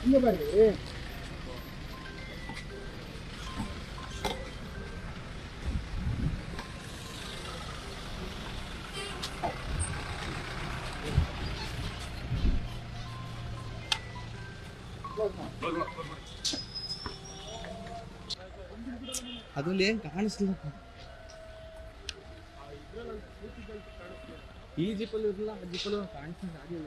ಹಿಂಗೆ ಬರ್ರಿ ಅದ್ರಲ್ಲಿ ಏನ್ ಕಾಣಿಸ್ಲಿಲ್ಲ ಈ ಜಿಪ್ಪಲ್ಲಿ ಇರಲಿಲ್ಲ ಆ ಜಿಪ್ಪಲ್ಲಿ ಕಾಣಿಸ್ಲಿಲ್ಲ. ಆಗಿಲ್ಲ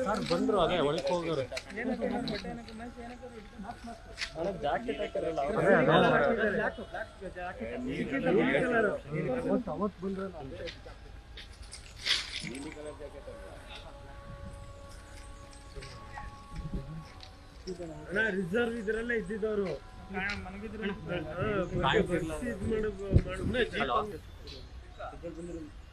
ಸರ್ ಬಂದ್ರು ಅದೇ ಒಳಕ್ಕೆ ಹೋಗೋರು. ಜಾಕೆಟ್ ಹಾಕಿರಲ್ಲ ಅವತ್ತು ಬಂದ್ರಲ್ಲ ಅಣ್ಣ ರಿಸರ್ವ್ ಇದ್ರಲ್ಲೇ ಇದ್ದಿದ್ದವರು ಮೇಲೆ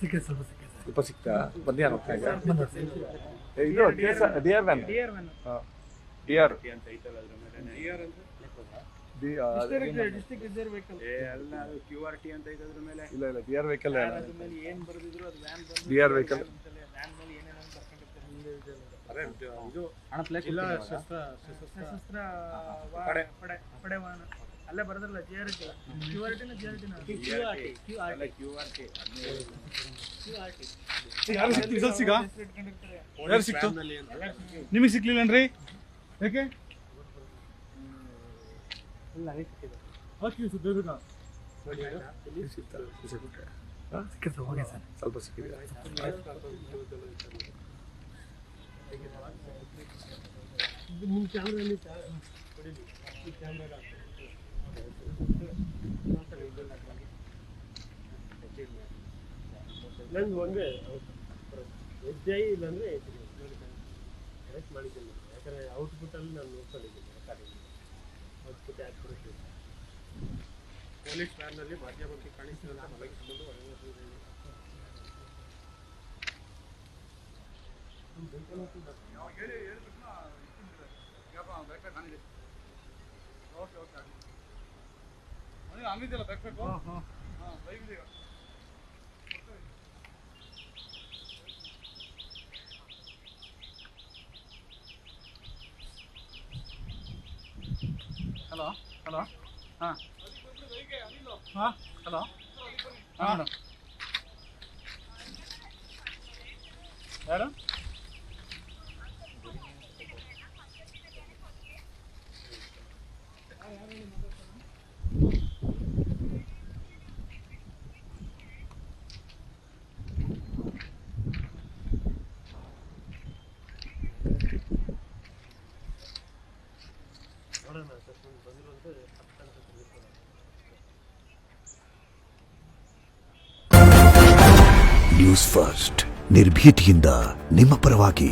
ಸಿಕ್ಕ ಸ್ವಲ್ಪ ಸಿಕ್ಕ ಸ್ವಲ್ಪ ಸಿಕ್ತಾ? ಬಂದಿ ಅನ್ನೋ ಇದು D R van D R D district reserve vehicle Q R T ಅಂತ ಇದ್ರ ಮೇಲೆ. ಇಲ್ಲ ಇಲ್ಲ ಡಿ ಆರ್ ವೆಹಿಕಲ್ ಅದ್ರ ಮೇಲೆ ಏನ್ ಬರೆದಿದ್ರು ಅದು ವ್ಯಾನ್ ಬಂದು ಡಿ ಆರ್ ವೆಹಿಕಲ್ ವ್ಯಾನ್ ಮೇಲೆ ಏನೇನೋ ಬರ್ಕೊಂಡಿರ್ತಾರೆ ಇದು ಹಣ ಪ್ಲೇಸ್ ಇಲ್ಲ ಶಸ್ತ್ರ ಪಡೆ ವಾಹನ. ಅಲ್ಲೇ ಬರೋದಿಲ್ಲ G R T Q R ಟಿನ G R ಟಿನ Q R T Q R T Q R T ಯಾರು ಸಿಕ್ತು? ರಿಸಲ್ಟ್ ಸಿಗ? ಯಾರು ಸಿಕ್ತು? ನಿಮಗೆ ಸಿಕ್ಲಿಲ್ಲನ್ರಿ? ಯಾಕೆ ಹಾಕಿ ಸುತ್ತ ಸ್ವಲ್ಪ ಸಿಕ್ಕಿದೆ. ನಿಮ್ಮ ಕ್ಯಾಮ್ರಲ್ಲಿ ನಂಗೆ ಒಂದೇ, ಎಸ್ ಐ ಇಲ್ಲಾಂದ್ರೆ ಕರೆಕ್ಟ್ ಯಾಕಂದ್ರೆ ಯಾಕಂದರೆ ಔಟ್ಪುಟ್ಟಲ್ಲಿ ನಾನು ನೋಡ್ಕೊಂಡಿದ್ದೀನಿ ರೆಕಾರ್ಡಿಂಗ್ ಔಟ್ಪುಟ್ ಆ್ಯಕ್ಯುರೇಟ್ ಪೊಲೀಸ್ ವ್ಯಾನ್ನಲ್ಲಿ ಮಾಧ್ಯಮಕ್ಕೆ ಕಾಣಿಸಿಲ್ಲ ಮಲಗಿಸ್ಕೊಂಡು ಹೊರಗೆ ಲೈವ್ ಹಲೋ ಹಲೋ ಹಾಂ. ಹಾಂ ಹಲೋ ಹಾಂ. ಮೇಡಮ್ ಯಾರು ನೋಡೋಣ ಸರ್ ನಾನು ಬಂದಿರುವಂಥ ಹತ್ತು ಫಸ್ಟ್ ನಿರ್ಭೀತಿಯಿಂದ ನಿಮ್ಮ ಪರವಾಗಿ.